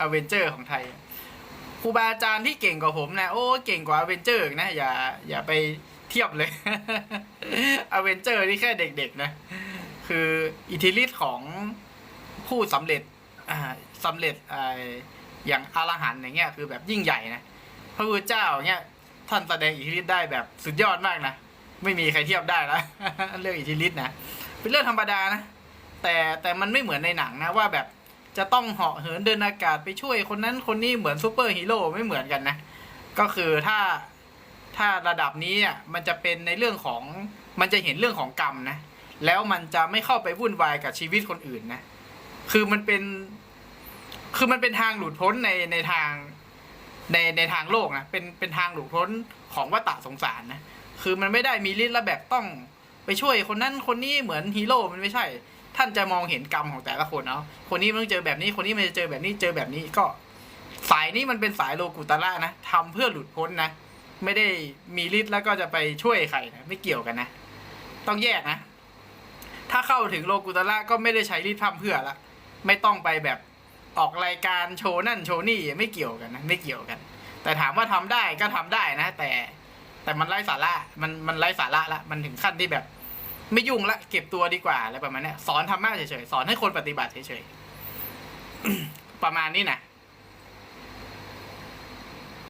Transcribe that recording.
อเวนเจอร์ของไทยครูบาอาจารย์ที่เก่งกว่าผมนะโอ้เก่งกว่าอเวนเจอร์นะอย่า อย่าไปเทียบเลยอเวนเจอร์นี่แค่เด็กๆนะ คืออิทธิฤทธิ์ของผู้สำเร็จอ่าสำเร็จอย่างอารหันอย่างเงี้ยคือแบบยิ่งใหญ่นะพระพุทธเจ้าเงี้ยท่านแสดงอิทธิฤทธิ์ได้แบบสุดยอดมากนะไม่มีใครเทียบได้แล้วเรื่องอิทธิฤทธิ์นะเป็นเรื่องธรรมดานะแต่แต่มันไม่เหมือนในหนังนะว่าแบบ จะต้องเหาะเหินเดินอากาศไปช่วยคนนั้นคนนี้เหมือนซูเปอร์ฮีโร่ไม่เหมือนกันนะ ก็คือถ้าถ้าระดับนี้อะมันจะเป็นในเรื่องของมันจะเห็นเรื่องของกรรมนะ แล้วมันจะไม่เข้าไปวุ่นวายกับชีวิตคนอื่นนะ คือมันเป็น คือมันเป็นทางหลุดพ้นในในทางในในทางโลกนะเป็นเป็นทางหลุดพ้นของวัฏฏะสงสารนะ คือมันไม่ได้มีฤทธิ์และแบบต้องไปช่วยคนนั้นคนนี้เหมือนฮีโร่มันไม่ใช่ ท่านจะมองเห็นกรรมของแต่ละคนเนาะคนนี้มันต้องเจอแบบนี้คนนี้มันจะเจอแบบนี้เจอแบบนี้ก็สายนี้มันเป็นสายโลกุตระนะทำเพื่อหลุดพ้นนะ ไม่ได้มีฤทธิ์แล้วก็จะไปช่วยใครนะไม่เกี่ยวกันนะ ต้องแยกนะ ถ้าเข้าถึงโลกุตระก็ไม่ได้ใช้ฤทธิ์พร่ำเพื่อละ ไม่ต้องไปแบบออกรายการโชว์นั่นโชว์นี่ไม่เกี่ยวกันนะไม่เกี่ยวกัน แต่ถามว่าทำได้ก็ทำได้นะ แต่แต่มันไร้สาระมันมันไร้สาระละมันถึงขั้นที่แบบ ไม่ยุ่งละเก็บตัวดีกว่าอะไรประมาณนี้สอนธรรมะเฉยๆ สอนให้คนปฏิบัติเฉยๆ ประมาณนี้นะ